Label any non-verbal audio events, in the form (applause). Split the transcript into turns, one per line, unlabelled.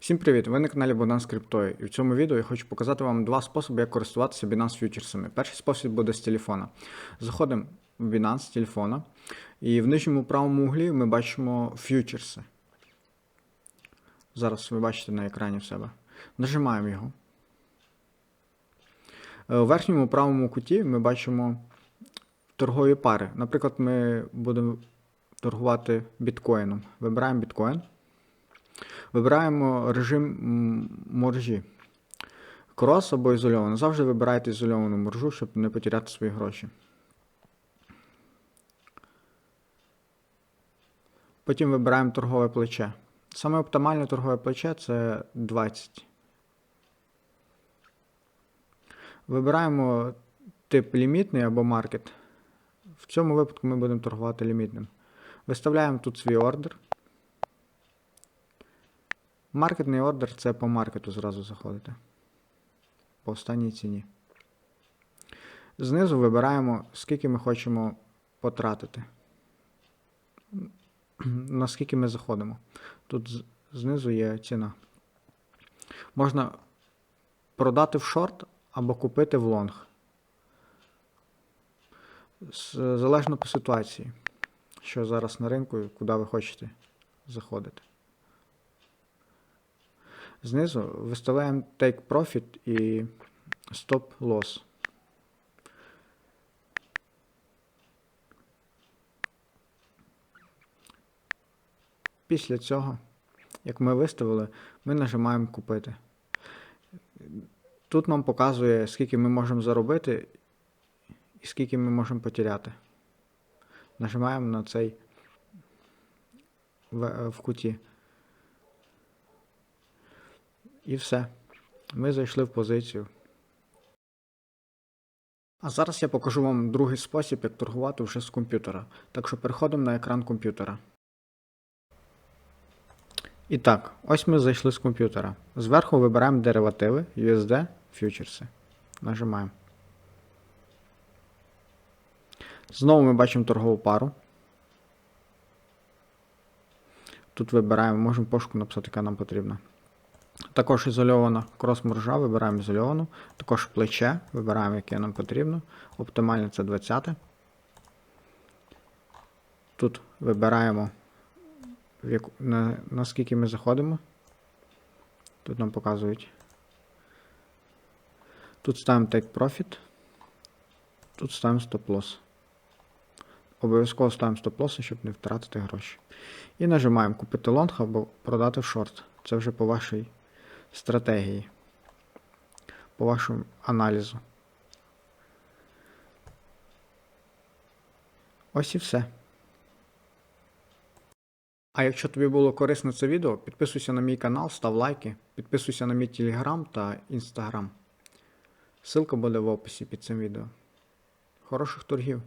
Всім привіт! Ви на каналі Богдан з Криптою. І в цьому відео я хочу показати вам два способи, як користуватися Binance фьючерсами. Перший спосіб буде з телефона. Заходимо в Binance з телефона, і в нижньому правому углі ми бачимо фьючерси. Зараз ви бачите на екрані в себе. Нажимаємо його. Е, У верхньому правому куті ми бачимо торгові пари. Наприклад, ми будемо торгувати біткоїном. Вибираємо біткоін. Вибираємо режим моржі. Крос або ізольовано. Завжди вибирайте ізольовану моржу, щоб не потеряти свої гроші. Потім вибираємо торгове плече. Саме оптимальне торгове плече це 20. Вибираємо тип лімітний або маркет. В цьому випадку ми будемо торгувати лімітним. Виставляємо тут свій ордер. Маркетний ордер це по маркету зразу заходите. По останній ціні. Знизу вибираємо, скільки ми хочемо потратити. (clears throat) Наскільки ми заходимо. Тут знизу є ціна. Можна продати в шорт або купити в лонг. Залежно по ситуації, що зараз на ринку куди ви хочете заходити. Знизу виставляємо Take Profit і Stop Loss. Після цього, як ми виставили, ми нажимаємо Купити. Тут нам показує, скільки ми можемо заробити і скільки ми можемо потеряти. Нажимаємо на цей в, в куті. І все. Ми зайшли в позицію. А зараз я покажу вам другий спосіб, як торгувати вже з комп'ютера. Так що переходимо на екран комп'ютера. І так, ось ми зайшли з комп'ютера. Зверху вибираємо деривативи, USD, фьючерси. Нажимаємо. Знову ми бачимо торгову пару. Тут вибираємо, можемо пошуку написати, яка нам потрібна. Також ізольована крос-моржа, вибираємо ізольовану. Також плече, вибираємо, яке нам потрібно. Оптимальне це 20. Тут вибираємо, в яку, на, наскільки ми заходимо. Тут нам показують. Тут ставимо Take Profit. Тут ставимо Stop Loss. Обов'язково ставимо стоп-лоси, щоб не втратити гроші. І нажимаємо купити лонг або продати в шорт. Це вже по вашій стратегії, по вашому аналізу. Ось і все. А якщо тобі було корисно це відео, підписуйся на мій канал, став лайки, підписуйся на мій телеграм та інстаграм. Ссылка буде в описі під цим відео. Хороших торгів!